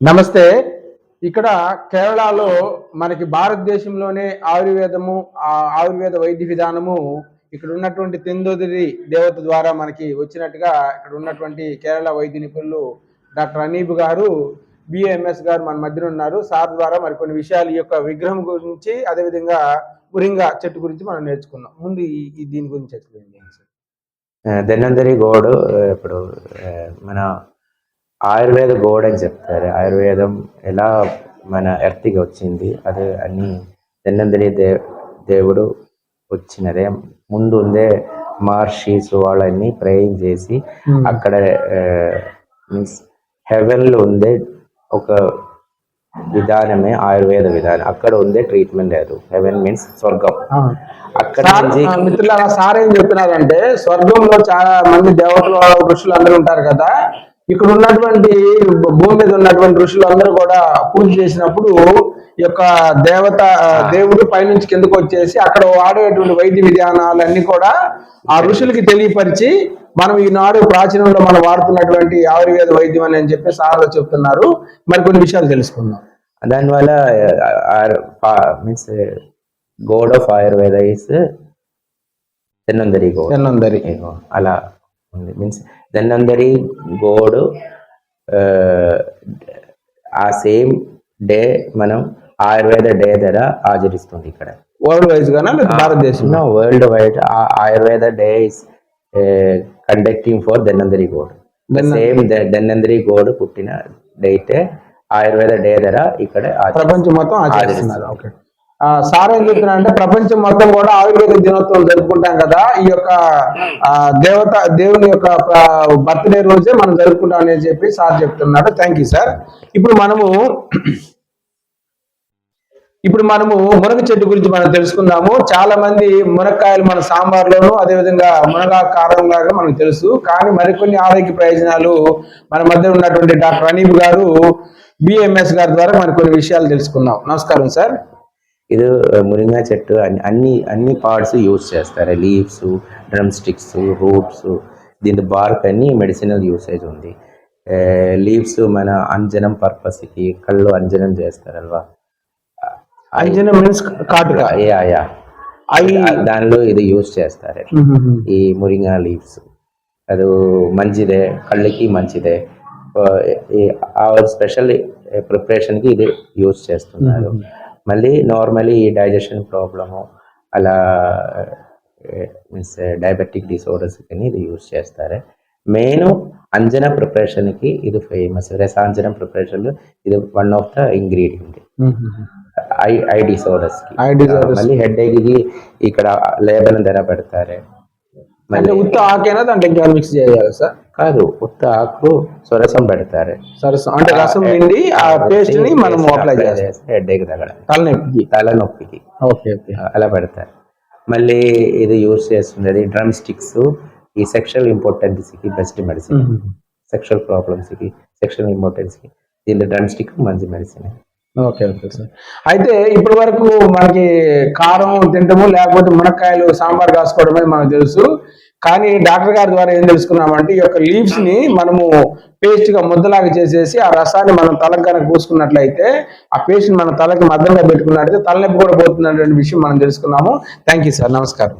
నమస్తే. ఇక్కడ కేరళలో మనకి భారతదేశంలోనే ఆయుర్వేదము ఆ ఆయుర్వేద వైద్య విధానము ఇక్కడ ఉన్నటువంటి తెందోదిరి దేవత ద్వారా మనకి వచ్చినట్టుగా ఇక్కడ ఉన్నటువంటి కేరళ వైద్య నిపుణులు డాక్టర్ అనీబ్ గారు బిఏఎంఎస్ గారు మన మధ్యన ఉన్నారు. సార్ ద్వారా మరి కొన్ని విషయాలు ఈ యొక్క విగ్రహం గురించి అదేవిధంగా ఉరింగ చెట్టు గురించి మనం నేర్చుకున్నాం. ముందు ఈ- దీని గురించి ఎక్స్ప్లెయిన్ చేయండి ధన్వంతరి గోడు ఇప్పుడు మన ఆయుర్వేద గోడ్ అని చెప్తారు. ఆయుర్వేదం ఎలా మన ఎర్తికి వచ్చింది అది అన్ని ధన్వంతరి దే దేవుడు వచ్చినదే. ముందు ఉందే మహర్షిస్ వాళ్ళని ప్రేయింగ్ చేసి అక్కడ మీన్స్ హెవెన్లో ఉందే ఒక విధానమే ఆయుర్వేద విధానం. అక్కడ ఉందే ట్రీట్మెంట్ లేదు. హెవెన్ మీన్స్ స్వర్గం. అక్కడ మిత్రులారా సార్ ఏం చెప్పినారంటే స్వర్గంలో చాలా మంది దేవతలు ఋషులు అందరూ ఉంటారు కదా ఇక్కడ ఉన్నటువంటి భూమి మీద ఉన్నటువంటి ఋషులు అందరూ కూడా పూజ చేసినప్పుడు ఈ యొక్క దేవత దేవుడు పైనుంచి కిందకు వచ్చేసి అక్కడ వాడేటువంటి వైద్య విధానాలన్నీ కూడా ఆ ఋషులకి తెలియపరిచి మనం ఈనాడు ప్రాచీనంలో మనం వాడుతున్నటువంటి ఆయుర్వేద వైద్యం అని అని చెప్పి సార్ చెప్తున్నారు. మరి కొన్ని విషయాలు తెలుసుకుందాం. దానివల్ల means god of Ayurveda is Dhanvantari god. ఎన్నందరి అలా మీన్స్ ధన్వంతరి గోడ్ ఆ సేమ్ డే మనం ఆయుర్వేద డే ధర ఆచరిస్తుంది ఇక్కడ. వరల్డ్ వైజ్ గానా భారతదేశంలో? World wide Ayurveda day is conducting for Dhanvantari god same Dhanvantari god పుట్టిన డేటే ఆయుర్వేద డే ధర ఇక్కడ ప్రపంచం మొత్తం ఆచరిస్తున్నారు. ఓకే సార్ ఏం చెప్తున్నా అంటే ప్రపంచం మొత్తం కూడా ఆయుర్వేద దినోత్సవం జరుపుకుంటాం కదా ఈ యొక్క దేవత దేవుని యొక్క బర్త్డే రోజే మనం జరుపుకుంటాం అని చెప్పి సార్ చెప్తున్నాడు థ్యాంక్ యూ సార్ ఇప్పుడు మనము ఇప్పుడు మనము మునగ చెట్టు గురించి మనం తెలుసుకుందాము. చాలా మంది మునక్కాయలు మన సాంబార్లోను అదేవిధంగా మునగా కారం లాగా మనకు తెలుసు. కానీ మరికొన్ని ఆరోగ్య ప్రయోజనాలు మన మధ్య ఉన్నటువంటి డాక్టర్ అనీబ్ గారు బిఎంఎస్ గారి ద్వారా మరి కొన్ని విషయాలు తెలుసుకుందాం. నమస్కారం సార్ ఇది మురింగా చెట్టు అన్ని అన్ని పార్ట్స్ యూస్ చేస్తారు. లీవ్స్ డ్రమ్ స్టిక్స్ రూట్స్ దీని బార్క్ అన్ని మెడిసినల్ యూసేజ్ ఉంది లీవ్స్ మన అంజనం పర్పస్కి కళ్ళు అంజనం చేస్తారల్వా? అంజన మీన్స్ కాటుక. Yeah yeah. అవి దానిలో ఇది యూస్ చేస్తారు. ఈ మురింగా లీవ్స్ అది మంచిదే కళ్ళకి మంచిదే. స్పెషల్ ప్రిపరేషన్కి ఇది యూస్ చేస్తున్నారు. మళ్ళీ నార్మలీ ఈ డైజెషన్ ప్రాబ్లము అలా మీన్స్ డయాబెటిక్ డిసార్డర్స్ కానీ ఇది యూస్ చేస్తారు. మెయిన్ అంజన ప్రిపరేషన్కి ఇది ఫేమస్ రసాంజనం ప్రిపరేషన్లో ఇది one of the ingredient eye eye డిసార్డర్స్కి disorders. మళ్ళీ హెడ్కి ఇక్కడ లేబన్ ధర పెడతారు. మళ్ళీ ఉత్త ఆకైనా దాంట్లో ఇంకా మిక్స్ చేయాలి సార్? కాదు ఉత్త ఆకు సొరసం పెడతారు. సరసం అంటే రసం పిండి ఆ పేస్ట్ని మనం అప్లై చేస్తాం హెడ్ తగ్గడం. తలనొప్పికి. తలనొప్పికి. Okay okay. అలా పెడతారు. మళ్ళీ ఇది యూస్ చేస్తుంది డ్రమ్ స్టిక్స్. ఈ సెక్షువల్ ఇంపార్టెన్స్కి బెస్ట్ మెడిసిన్ సెక్షువల్ ప్రాబ్లమ్స్కి సెక్షువల్ ఇంపార్టెన్స్కి దీని డ్రమ్ స్టిక్ మంచి మెడిసిన్ ఓకే ఓకే సార్. అయితే ఇప్పటి వరకు మనకి కారం తింటము లేకపోతే మునక్కాయలు సాంబార్ కాసుకోవడమే మనకు తెలుసు. కానీ డాక్టర్ గారి ద్వారా ఏం తెలుసుకున్నామంటే ఈ యొక్క లీవ్స్ని మనము పేస్ట్గా ముద్దలాగా చేసేసి ఆ రసాన్ని మనం తలకు కనుక పూసుకున్నట్లయితే ఆ పేస్ట్ని మన తలకి మద్దతుగా పెట్టుకున్నట్లయితే తలనొప్పి కూడా పోతున్నటువంటి విషయం మనం తెలుసుకున్నాము. థ్యాంక్ యూ సార్ నమస్కారం.